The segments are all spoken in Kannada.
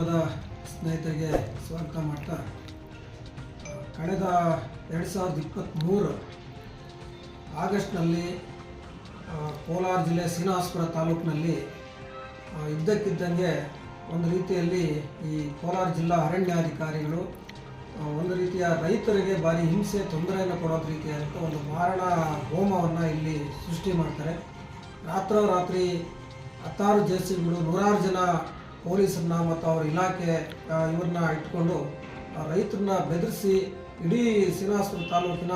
ಹೇಳ್ತಾ ಮಾಡ್ತಾ ಕಳೆದ ಎರಡು ಸಾವಿರದ ಇಪ್ಪತ್ತ್ಮೂರು ಆಗಸ್ಟ್ನಲ್ಲಿ ಕೋಲಾರ ಜಿಲ್ಲೆ ಶ್ರೀನಿವಾಸಪುರ ತಾಲೂಕಿನಲ್ಲಿ ಇದ್ದಕ್ಕಿದ್ದಂಗೆ ಒಂದು ರೀತಿಯಲ್ಲಿ ಈ ಕೋಲಾರ ಜಿಲ್ಲಾ ಅರಣ್ಯಾಧಿಕಾರಿಗಳು ಒಂದು ರೀತಿಯ ರೈತರಿಗೆ ಭಾರಿ ಹಿಂಸೆ, ತೊಂದರೆಯನ್ನು ಕೊಡೋದು ರೀತಿಯಾದಂಥ ಒಂದು ಮಾರಣ ಹೋಮವನ್ನು ಇಲ್ಲಿ ಸೃಷ್ಟಿ ಮಾಡ್ತಾರೆ. ರಾತ್ರೋರಾತ್ರಿ ಹತ್ತಾರು ಜೆ ಸಿಗಳು ನೂರಾರು ಜನ ಪೊಲೀಸರನ್ನ ಮತ್ತು ಅವ್ರ ಇಲಾಖೆ ಇವ್ರನ್ನ ಇಟ್ಕೊಂಡು ರೈತರನ್ನ ಬೆದರಿಸಿ ಇಡೀ ಶ್ರೀನಿವಾಸಪುರ ತಾಲೂಕಿನ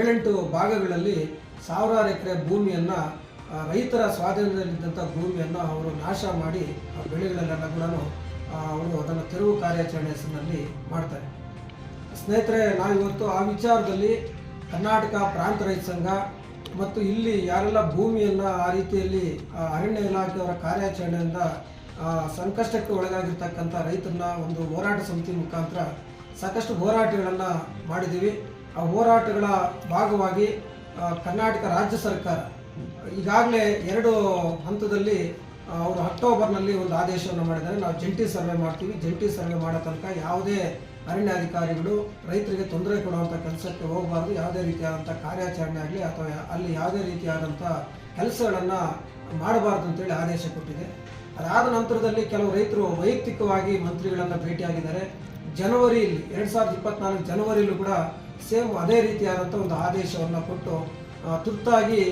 ಏಳೆಂಟು ಭಾಗಗಳಲ್ಲಿ ಸಾವಿರಾರು ಎಕರೆ ಭೂಮಿಯನ್ನು ರೈತರ ಸ್ವಾಧೀನದಲ್ಲಿದ್ದಂಥ ಭೂಮಿಯನ್ನು ಅವರು ನಾಶ ಮಾಡಿ ಆ ಬೆಳೆಗಳನ್ನೆಲ್ಲ ಕೂಡ ಅವರು ಅದನ್ನು ತೆರವು ಕಾರ್ಯಾಚರಣೆ ಹೆಸರಿನಲ್ಲಿ ಮಾಡ್ತಾರೆ. ಸ್ನೇಹಿತರೆ, ನಾವಿವತ್ತು ಆ ವಿಚಾರದಲ್ಲಿ ಕರ್ನಾಟಕ ಪ್ರಾಂತ ರೈತ ಸಂಘ ಮತ್ತು ಇಲ್ಲಿ ಯಾರೆಲ್ಲ ಭೂಮಿಯನ್ನು ಆ ರೀತಿಯಲ್ಲಿ ಅರಣ್ಯ ಇಲಾಖೆಯವರ ಕಾರ್ಯಾಚರಣೆಯಿಂದ ಸಂಕಷ್ಟಕ್ಕೆ ಒಳಗಾಗಿರ್ತಕ್ಕಂಥ ರೈತರನ್ನ ಒಂದು ಹೋರಾಟ ಸಮಿತಿ ಮುಖಾಂತರ ಸಾಕಷ್ಟು ಹೋರಾಟಗಳನ್ನು ಮಾಡಿದ್ದೀವಿ. ಆ ಹೋರಾಟಗಳ ಭಾಗವಾಗಿ ಕರ್ನಾಟಕ ರಾಜ್ಯ ಸರ್ಕಾರ ಈಗಾಗಲೇ ಎರಡು ಹಂತದಲ್ಲಿ ಅವರು ಅಕ್ಟೋಬರ್ನಲ್ಲಿ ಒಂದು ಆದೇಶವನ್ನು ಮಾಡಿದ್ದಾರೆ. ನಾವು ಜಂಟಿ ಸರ್ವೆ ಮಾಡ್ತೀವಿ. ಜಂಟಿ ಸರ್ವೆ ಮಾಡೋ ತನಕ ಯಾವುದೇ ಅರಣ್ಯಾಧಿಕಾರಿಗಳು ರೈತರಿಗೆ ತೊಂದರೆ ಕೊಡುವಂಥ ಕೆಲಸಕ್ಕೆ ಹೋಗಬಾರ್ದು. ಯಾವುದೇ ರೀತಿಯಾದಂಥ ಕಾರ್ಯಾಚರಣೆ ಆಗಲಿ ಅಥವಾ ಅಲ್ಲಿ ಯಾವುದೇ ರೀತಿಯಾದಂಥ ಕೆಲಸಗಳನ್ನು ಮಾಡಬಾರ್ದು ಅಂತೇಳಿ ಆದೇಶ ಕೊಟ್ಟಿದೆ. ಅದಾದ ನಂತರದಲ್ಲಿ ಕೆಲವು ರೈತರು ವೈಯಕ್ತಿಕವಾಗಿ ಮಂತ್ರಿಗಳನ್ನು ಭೇಟಿಯಾಗಿದ್ದಾರೆ. ಜನವರಿಯಲ್ಲಿ, ಎರಡು ಸಾವಿರದ ಇಪ್ಪತ್ನಾಲ್ಕು ಜನವರಿಯಲ್ಲೂ ಕೂಡ ಸೇಮ್ ಅದೇ ರೀತಿಯಾದಂಥ ಒಂದು ಆದೇಶವನ್ನು ಕೊಟ್ಟು ತುರ್ತಾಗಿ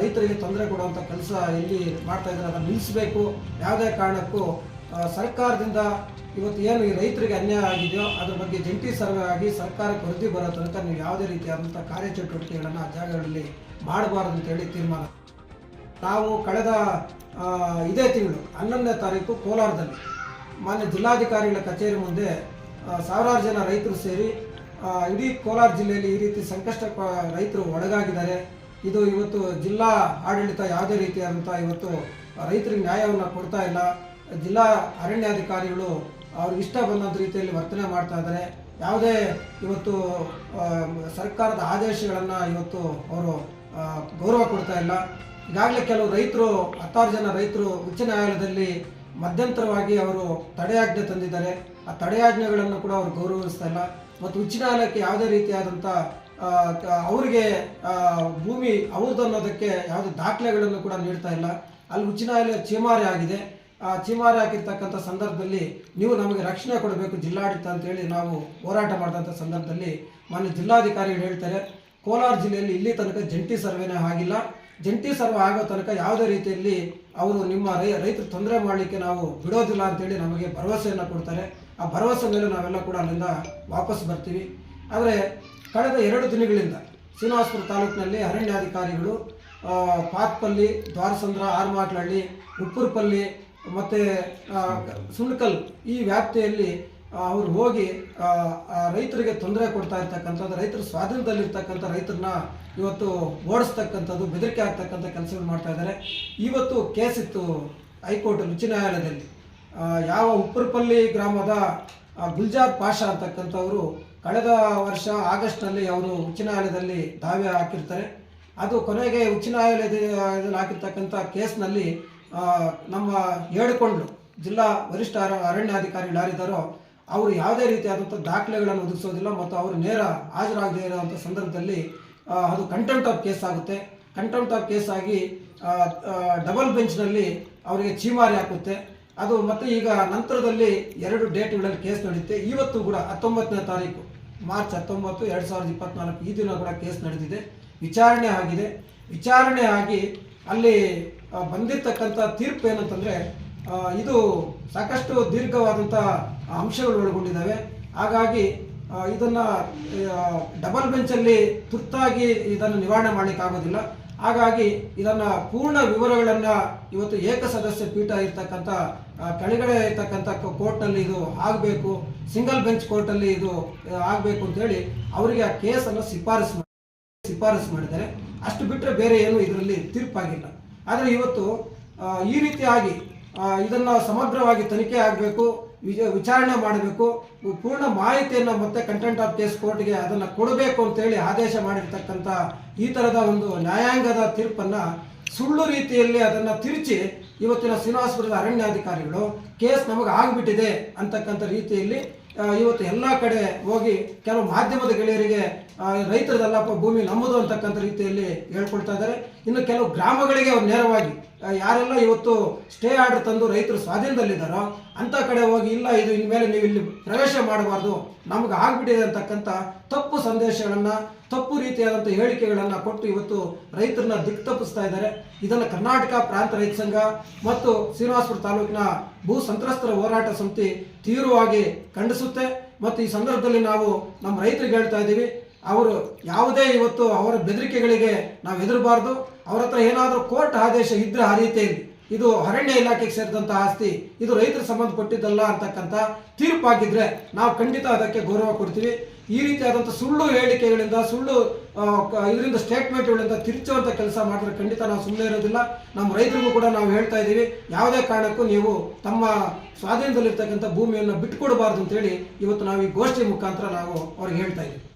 ರೈತರಿಗೆ ತೊಂದರೆ ಕೊಡುವಂಥ ಕೆಲಸ ಎಲ್ಲಿ ಮಾಡ್ತಾ ಇದ್ದಾರೆ ಅದನ್ನು ನಿಲ್ಲಿಸಬೇಕು. ಯಾವುದೇ ಕಾರಣಕ್ಕೂ ಸರ್ಕಾರದಿಂದ ಇವತ್ತು ಏನು ರೈತರಿಗೆ ಅನ್ಯಾಯ ಆಗಿದೆಯೋ ಅದ್ರ ಬಗ್ಗೆ ಜಂಟಿ ಸರ್ವೆ ಆಗಿ ಸರ್ಕಾರಕ್ಕೆ ವರದಿ ಬರೋ ತನಕ ನೀವು ಯಾವುದೇ ರೀತಿಯಾದಂಥ ಕಾರ್ಯಚಟುವಟಿಕೆಗಳನ್ನು ಆ ಜಾಗಗಳಲ್ಲಿ ಮಾಡಬಾರ್ದು ಅಂತೇಳಿ ತೀರ್ಮಾನ ನಾವು ಕಳೆದ ಇದೇ ತಿಂಗಳು ಹನ್ನೊಂದನೇ ತಾರೀಕು ಕೋಲಾರದಲ್ಲಿ ಮಾನ್ಯ ಜಿಲ್ಲಾಧಿಕಾರಿಗಳ ಕಚೇರಿ ಮುಂದೆ ಸಾವಿರಾರು ಜನ ರೈತರು ಸೇರಿ ಇಡೀ ಕೋಲಾರ ಜಿಲ್ಲೆಯಲ್ಲಿ ಈ ರೀತಿ ಸಂಕಷ್ಟ ರೈತರು ಒಳಗಾಗಿದ್ದಾರೆ. ಇದು ಇವತ್ತು ಜಿಲ್ಲಾ ಆಡಳಿತ ಯಾವುದೇ ರೀತಿಯಾದಂಥ ಇವತ್ತು ರೈತರಿಗೆ ನ್ಯಾಯವನ್ನು ಕೊಡ್ತಾ ಇಲ್ಲ. ಜಿಲ್ಲಾ ಅರಣ್ಯಾಧಿಕಾರಿಗಳು ಅವ್ರಿಗೆ ಇಷ್ಟ ಬಂದಂಥ ರೀತಿಯಲ್ಲಿ ವರ್ತನೆ ಮಾಡ್ತಾ ಇದ್ದಾರೆ. ಯಾವುದೇ ಇವತ್ತು ಸರ್ಕಾರದ ಆದೇಶಗಳನ್ನು ಇವತ್ತು ಅವರು ಗೌರವ ಕೊಡ್ತಾ ಇಲ್ಲ. ಈಗಾಗಲೇ ಕೆಲವು ರೈತರು, ಹತ್ತಾರು ಜನ ರೈತರು ಉಚ್ಚ ನ್ಯಾಯಾಲಯದಲ್ಲಿ ಮಧ್ಯಂತರವಾಗಿ ಅವರು ತಡೆಯಾಜ್ಞೆ ತಂದಿದ್ದಾರೆ. ಆ ತಡೆಯಾಜ್ಞೆಗಳನ್ನು ಕೂಡ ಅವರು ಗೌರವಿಸ್ತಾ ಇಲ್ಲ. ಮತ್ತು ಉಚ್ಚ ನ್ಯಾಯಾಲಯಕ್ಕೆ ಯಾವುದೇ ರೀತಿಯಾದಂಥ ಅವರಿಗೆ ಭೂಮಿ ಅವ್ರದ್ದು ಅನ್ನೋದಕ್ಕೆ ಯಾವುದೇ ದಾಖಲೆಗಳನ್ನು ಕೂಡ ನೀಡ್ತಾ ಇಲ್ಲ. ಅಲ್ಲಿ ಉಚ್ಚ ನ್ಯಾಯಾಲಯ ಚೀಮಾರಿ ಆಗಿದೆ. ಆ ಚೀಮಾರಿ ಹಾಕಿರ್ತಕ್ಕಂಥ ಸಂದರ್ಭದಲ್ಲಿ ನೀವು ನಮಗೆ ರಕ್ಷಣೆ ಕೊಡಬೇಕು ಜಿಲ್ಲಾಡಳಿತ ಅಂತೇಳಿ ನಾವು ಹೋರಾಟ ಮಾಡಿದಂಥ ಸಂದರ್ಭದಲ್ಲಿ ಮಾನ್ಯ ಜಿಲ್ಲಾಧಿಕಾರಿಗಳು ಹೇಳ್ತಾರೆ. ಕೋಲಾರ ಜಿಲ್ಲೆಯಲ್ಲಿ ಇಲ್ಲಿ ತನಕ ಜಂಟಿ ಸರ್ವೆನೇ ಆಗಿಲ್ಲ. ಜಂಟಿ ಸರ್ವ ಆಗೋ ತನಕ ಯಾವುದೇ ರೀತಿಯಲ್ಲಿ ಅವರು ನಿಮ್ಮ ರೈ, ರೈತರು ತೊಂದರೆ ಮಾಡಲಿಕ್ಕೆ ನಾವು ಬಿಡೋದಿಲ್ಲ ಅಂತೇಳಿ ನಮಗೆ ಭರವಸೆಯನ್ನು ಕೊಡ್ತಾರೆ. ಆ ಭರವಸೆ ಮೇಲೆ ನಾವೆಲ್ಲ ಕೂಡ ಅಲ್ಲಿಂದ ವಾಪಸ್ ಬರ್ತೀವಿ. ಆದರೆ ಕಳೆದ ಎರಡು ದಿನಗಳಿಂದ ಶ್ರೀನಿವಾಸಪುರ ತಾಲೂಕಿನಲ್ಲಿ ಅರಣ್ಯಾಧಿಕಾರಿಗಳು ಪಾತ್ಪಲ್ಲಿ, ದ್ವಾರಸಂದ್ರ, ಆರ್ಮಾಟ್ಲಹಳ್ಳಿ, ಉಪ್ಪುರ್ಪಲ್ಲಿ ಮತ್ತು ಸುಣ್ಕಲ್ ಈ ವ್ಯಾಪ್ತಿಯಲ್ಲಿ ಅವರು ಹೋಗಿ ರೈತರಿಗೆ ತೊಂದರೆ ಕೊಡ್ತಾ ಇರ್ತಕ್ಕಂಥದ್ದು, ರೈತರ ಸ್ವಾಧೀನದಲ್ಲಿರ್ತಕ್ಕಂಥ ರೈತರನ್ನ ಇವತ್ತು ಓಡಿಸ್ತಕ್ಕಂಥದ್ದು, ಬೆದರಿಕೆ ಆಗ್ತಕ್ಕಂಥ ಕೆಲಸಗಳು ಮಾಡ್ತಾ ಇದ್ದಾರೆ. ಇವತ್ತು ಕೇಸ್ ಇತ್ತು ಹೈಕೋರ್ಟ್ ಉಚ್ಚ ನ್ಯಾಯಾಲಯದಲ್ಲಿ. ಯಾವ ಉಪ್ಪರಪಲ್ಲಿ ಗ್ರಾಮದ ಗುಲ್ಜಾರ್ ಪಾಷಾ ಅಂತಕ್ಕಂಥವರು ಕಳೆದ ವರ್ಷ ಆಗಸ್ಟ್ನಲ್ಲಿ ಅವರು ಉಚ್ಚ ನ್ಯಾಯಾಲಯದಲ್ಲಿ ದಾವೆ ಹಾಕಿರ್ತಾರೆ. ಅದು ಕೊನೆಗೆ ಉಚ್ಚ ನ್ಯಾಯಾಲಯದಲ್ಲಿ ಹಾಕಿರ್ತಕ್ಕಂಥ ಕೇಸ್ನಲ್ಲಿ ನಮ್ಮ ಹೇಳಿಕೊಂಡು ಜಿಲ್ಲಾ ವರಿಷ್ಠ ಅರ- ಅರಣ್ಯಾಧಿಕಾರಿಗಳು ಯಾರಿದ್ದಾರೋ ಅವರು ಯಾವುದೇ ರೀತಿಯಾದಂಥ ದಾಖಲೆಗಳನ್ನು ಒದಗಿಸೋದಿಲ್ಲ ಮತ್ತು ಅವರು ನೇರ ಹಾಜರಾಗದೇ ಇರುವಂಥ ಸಂದರ್ಭದಲ್ಲಿ ಅದು ಕಂಟೆಂಪ್ಟ್ ಆಫ್ ಕೇಸ್ ಆಗುತ್ತೆ. ಕಂಟೆಂಪ್ಟ್ ಆಫ್ ಕೇಸ್ ಆಗಿ ಡಬಲ್ ಬೆಂಚ್ನಲ್ಲಿ ಅವರಿಗೆ ಚೀಮಾರಿ ಹಾಕುತ್ತೆ. ಅದು ಮತ್ತು ಈಗ ನಂತರದಲ್ಲಿ ಎರಡು ಡೇಟ್ಗಳಲ್ಲಿ ಕೇಸ್ ನಡೆಯುತ್ತೆ ಇವತ್ತು ಕೂಡ ಹತ್ತೊಂಬತ್ತನೇ ತಾರೀಕು, ಮಾರ್ಚ್ ಹತ್ತೊಂಬತ್ತು, ಎರಡು ಸಾವಿರದ ಇಪ್ಪತ್ನಾಲ್ಕು ಈ ದಿನ ಕೂಡ ಕೇಸ್ ನಡೆದಿದೆ. ವಿಚಾರಣೆ ಆಗಿದೆ. ವಿಚಾರಣೆ ಆಗಿ ಅಲ್ಲಿ ಬಂದಿರತಕ್ಕಂಥ ತೀರ್ಪು ಏನಂತಂದರೆ ಇದು ಸಾಕಷ್ಟು ದೀರ್ಘವಾದಂಥ ಅಂಶಗಳು ಒಳಗೊಂಡಿದ್ದಾವೆ. ಹಾಗಾಗಿ ಇದನ್ನು ಡಬಲ್ ಬೆಂಚಲ್ಲಿ ತುರ್ತಾಗಿ ಇದನ್ನು ನಿವಾರಣೆ ಮಾಡಲಿಕ್ಕಾಗೋದಿಲ್ಲ. ಹಾಗಾಗಿ, ಇದನ್ನ ಪೂರ್ಣ ವಿವರಗಳನ್ನ ಇವತ್ತು ಏಕ ಸದಸ್ಯ ಪೀಠ ಇರ್ತಕ್ಕಂಥ ಕೆಳಗಡೆ ಇರ್ತಕ್ಕಂಥ ಕೋರ್ಟ್ನಲ್ಲಿ ಇದು ಆಗಬೇಕು ಸಿಂಗಲ್ ಬೆಂಚ್ ಕೋರ್ಟಲ್ಲಿ ಇದು ಆಗಬೇಕು ಅಂತೇಳಿ ಅವರಿಗೆ ಆ ಕೇಸನ್ನು ಶಿಫಾರಸು ಮಾಡಿ ಶಿಫಾರಸು ಮಾಡಿದ್ದಾರೆ. ಅಷ್ಟು ಬಿಟ್ಟರೆ ಬೇರೆ ಏನು ಇದರಲ್ಲಿ ತೀರ್ಪಾಗಿಲ್ಲ. ಆದರೆ ಇವತ್ತು ಈ ರೀತಿಯಾಗಿ ಇದನ್ನ ಸಮಗ್ರವಾಗಿ ತನಿಖೆ ಆಗಬೇಕು ವಿಚಾರಣೆ ಮಾಡಬೇಕು, ಪೂರ್ಣ ಮಾಹಿತಿಯನ್ನು ಮತ್ತೆ ಕಂಟೆಂಟ್ ಆಫ್ ಕೇಸ್ ಕೋರ್ಟ್ಗೆ ಅದನ್ನು ಕೊಡಬೇಕು ಅಂತೇಳಿ ಆದೇಶ ಮಾಡಿರ್ತಕ್ಕಂಥ ಈ ಥರದ ಒಂದು ನ್ಯಾಯಾಂಗದ ತೀರ್ಪನ್ನು ಸುಳ್ಳು ರೀತಿಯಲ್ಲಿ ಅದನ್ನು ತಿರುಚಿ ಇವತ್ತಿನ ಶ್ರೀನಿವಾಸಪುರದ ಅರಣ್ಯಾಧಿಕಾರಿಗಳು, ಕೇಸ್ ನಮಗೆ ಆಗಿಬಿಟ್ಟಿದೆ ಅಂತಕ್ಕಂಥ ರೀತಿಯಲ್ಲಿ ಇವತ್ತು ಎಲ್ಲ ಕಡೆ ಹೋಗಿ ಕೆಲವು ಮಾಧ್ಯಮದ ಗೆಳೆಯರಿಗೆ ರೈತರದಲ್ಲ ರೈತರದಲ್ಲಪ್ಪ ಭೂಮಿ ನಮ್ಮದು ಅಂತಕ್ಕಂಥ ರೀತಿಯಲ್ಲಿ ಹೇಳ್ಕೊಳ್ತಾ ಇದ್ದಾರೆ. ಇನ್ನು ಕೆಲವು ಗ್ರಾಮಗಳಿಗೆ ಅವ್ರು ನೇರವಾಗಿ ಯಾರೆಲ್ಲ ಇವತ್ತು ಸ್ಟೇ ಆರ್ಡರ್ ತಂದು ರೈತರು ಸ್ವಾಧೀನದಲ್ಲಿದ್ದಾರೋ ಅಂತ ಕಡೆ ಹೋಗಿ, ಇಲ್ಲ, ಇದು ಇನ್ಮೇಲೆ ನೀವು ಇಲ್ಲಿ ಪ್ರವೇಶ ಮಾಡಬಾರ್ದು, ನಮ್ಗೆ ಆಗ್ಬಿಟ್ಟಿದೆ ಅಂತಕ್ಕಂಥ ತಪ್ಪು ಸಂದೇಶಗಳನ್ನು, ತಪ್ಪು ರೀತಿಯಾದಂಥ ಹೇಳಿಕೆಗಳನ್ನು ಕೊಟ್ಟು ಇವತ್ತು ರೈತರನ್ನ ದಿಕ್ ತಪ್ಪಿಸ್ತಾ ಇದ್ದಾರೆ. ಇದನ್ನು ಕರ್ನಾಟಕ ಪ್ರಾಂತ ರೈತ ಸಂಘ ಮತ್ತು ಶ್ರೀನಿವಾಸಪುರ ತಾಲೂಕಿನ ಭೂ ಸಂತ್ರಸ್ತರ ಹೋರಾಟ ಸಮಿತಿ ತೀವ್ರವಾಗಿ ಖಂಡಿಸುತ್ತೆ. ಮತ್ತು ಈ ಸಂದರ್ಭದಲ್ಲಿ ನಾವು ನಮ್ಮ ರೈತರಿಗೆ ಹೇಳ್ತಾ ಇದ್ದೀವಿ, ಅವರು ಯಾವುದೇ ಇವತ್ತು ಅವರ ಬೆದರಿಕೆಗಳಿಗೆ ನಾವು ಹೆದರಬಾರ್ದು. ಅವ್ರ ಹತ್ರ ಏನಾದರೂ ಕೋರ್ಟ್ ಆದೇಶ ಇದ್ದರೆ ಆ ರೀತಿಯಲ್ಲಿ. ಇದು ಅರಣ್ಯ ಇಲಾಖೆಗೆ ಸೇರಿದಂಥ ಆಸ್ತಿ, ಇದು ರೈತರಿಗೆ ಸಂಬಂಧಪಟ್ಟಿದ್ದಲ್ಲ ಅಂತಕ್ಕಂಥ ತೀರ್ಪಾಗಿದ್ರೆ ನಾವು ಖಂಡಿತ ಅದಕ್ಕೆ ಗೌರವ ಕೊಡ್ತೀವಿ. ಈ ರೀತಿಯಾದಂಥ ಸುಳ್ಳು ಹೇಳಿಕೆಗಳಿಂದ, ಸುಳ್ಳು ಇದರಿಂದ ಸ್ಟೇಟ್ಮೆಂಟ್ಗಳಿಂದ ತಿರುಚುವಂಥ ಕೆಲಸ ಮಾಡಿದ್ರೆ ಖಂಡಿತ ನಾವು ಸುಮ್ಮನೆ ಇರೋದಿಲ್ಲ ನಮ್ಮ ರೈತರಿಗೂ ಕೂಡ ನಾವು ಹೇಳ್ತಾ ಇದ್ದೀವಿ. ಯಾವುದೇ ಕಾರಣಕ್ಕೂ ನೀವು ತಮ್ಮ ಸ್ವಾಧೀನದಲ್ಲಿರ್ತಕ್ಕಂಥ ಭೂಮಿಯನ್ನು ಬಿಟ್ಟುಕೊಡಬಾರ್ದು ಅಂತೇಳಿ ಇವತ್ತು ನಾವು ಈ ಗೋಷ್ಠಿ ಮುಖಾಂತರ ನಾವು ಅವ್ರಿಗೆ ಹೇಳ್ತಾ ಇದ್ದೀವಿ.